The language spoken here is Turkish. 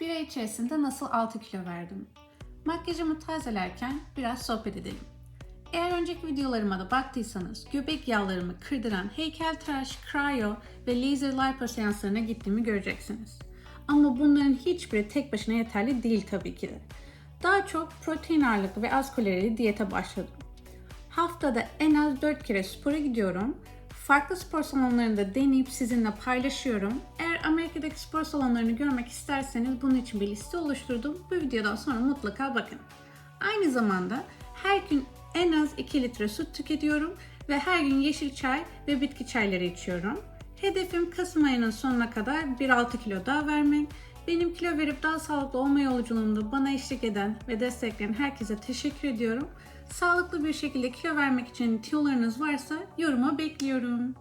Bir ay içerisinde nasıl 6 kilo verdim? Makyajımı tazelerken biraz sohbet edelim. Eğer önceki videolarıma da baktıysanız göbek yağlarımı kırdıran heykeltıraş, cryo ve laser lipo seanslarına gittiğimi göreceksiniz. Ama bunların hiçbiri tek başına yeterli değil tabii ki de. Daha çok protein ağırlıklı ve az kalorili diyete başladım. Haftada en az 4 kere spora gidiyorum. Farklı spor salonlarında deneyip sizinle paylaşıyorum. Eğer Amerika'daki spor salonlarını görmek isterseniz bunun için bir liste oluşturdum. Bu videodan sonra mutlaka bakın. Aynı zamanda her gün en az 2 litre su tüketiyorum ve her gün yeşil çay ve bitki çayları içiyorum. Hedefim Kasım ayının sonuna kadar 1-6 kilo daha vermek. Benim kilo verip daha sağlıklı olma yolculuğumda bana eşlik eden ve destekleyen herkese teşekkür ediyorum. Sağlıklı bir şekilde kilo vermek için tiyolarınız varsa yoruma bekliyorum.